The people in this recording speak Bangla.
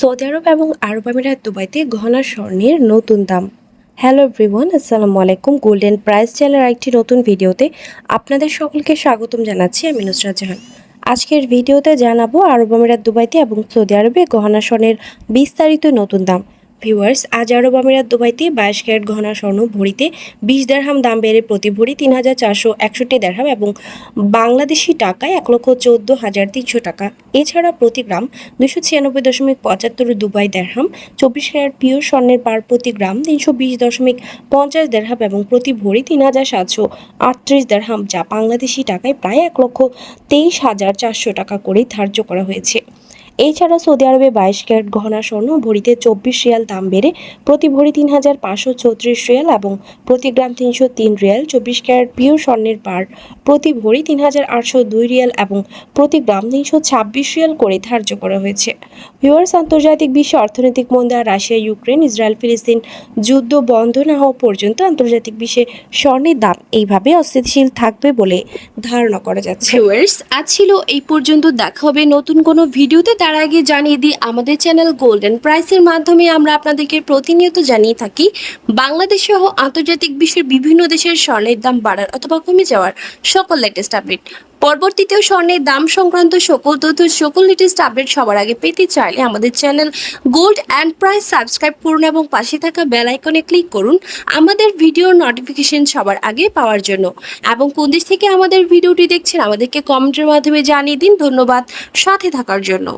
সৌদি আরব এবং আরব আমিরাত দুবাইতে গহনা স্বর্ণের নতুন দাম। হ্যালো এভরিওয়ান, আসসালামু আলাইকুম। গোল্ডেন প্রাইস চ্যানেলের একটি নতুন ভিডিওতে আপনাদের সকলকে স্বাগতম জানাচ্ছি আমি নুসরাত জাহান। আজকের ভিডিওতে জানাব আরব আমিরাত দুবাইতে এবং সৌদি আরবে গহনা স্বর্ণের বিস্তারিত নতুন দাম। ভিউয়ার্স আজ আরব আমিরাত দুবাইতে বাইশ ক্যারেট গহনা স্বর্ণ ভরিতে বিশ দেড়হাম দাম বেড়ে প্রতি ভরি তিন হাজার চারশো একষট্টি দেড়হাম এবং বাংলাদেশি টাকায় এক লক্ষ চোদ্দ হাজার তিনশো টাকা। এছাড়া প্রতি গ্রাম দুশো ছিয়ানব্বই দশমিক পঁচাত্তর দুবাই দেড়হাম, চব্বিশ ক্যারেট পিওর স্বর্ণের পার প্রতি গ্রাম তিনশো বিশ দশমিক পঞ্চাশ দেড়হাম এবং প্রতি ভরি তিন হাজার সাতশো আটত্রিশ দেড়হাম, যা বাংলাদেশি টাকায় প্রায় এক লক্ষ তেইশ হাজার চারশো টাকা করে ধার্য করা হয়েছে। এছাড়া সৌদি আরবে বাইশ ক্যারেট গহনা স্বর্ণ, ভরিতে চব্বিশ রিয়াল দাম বেড়ে প্রতি ভরি তিন হাজার পাঁচশো চৌত্রিশ রিয়াল এবং প্রতি গ্রাম তিনশো তিন রিয়াল চব্বিশ ক্যারেট পিওর স্বর্ণের পার প্রতি ভরি তিন হাজার আটশো দুই রিয়াল এবং প্রতি গ্রাম তিনশো ছাব্বিশ রিয়াল করে ধার্য করা হয়েছে। ভিউয়ার্স, আন্তর্জাতিক বিশ্বে অর্থনৈতিক মন্দা রাশিয়া, ইউক্রেন, ইসরায়েল, ফিলিস্তিন যুদ্ধ বন্ধ না হওয়া পর্যন্ত আন্তর্জাতিক বিশ্বে স্বর্ণের দাম এইভাবে অস্থিতিশীল থাকবে বলে ধারণা করা যাচ্ছে। আজ ছিল এই পর্যন্ত। দেখা হবে নতুন কোনো ভিডিওতে। তার আগে জানিয়ে দিই, আমাদের চ্যানেল গোল্ডেন প্রাইসের মাধ্যমে আমরা আপনাদেরকে প্রতিনিয়ত জানিয়ে থাকি, বাংলাদেশ সহ আন্তর্জাতিক বিশ্বের বিভিন্ন দেশের স্বর্ণের দাম বাড়ার অথবা কমে যাওয়ার সকল লেটেস্ট আপডেট পরবর্তীতেও স্বর্ণের দাম সংক্রান্ত সকল তথ্য, সকল লেটেস্ট আপডেট সবার আগে পেতে চাইলে আমাদের channel gold and price subscribe করুন এবং পাশে থাকা বেল আইকনে ক্লিক করুন। আমাদের ভিডিওর নোটিফিকেশন সবার আগে পাওয়ার জন্য। এবং কোন দেশ থেকে আমাদের ভিডিওটি দেখছেন, আমাদেরকে কমেন্টের মাধ্যমে জানিয়ে দিন। ধন্যবাদ। সাথে থাকার জন্য।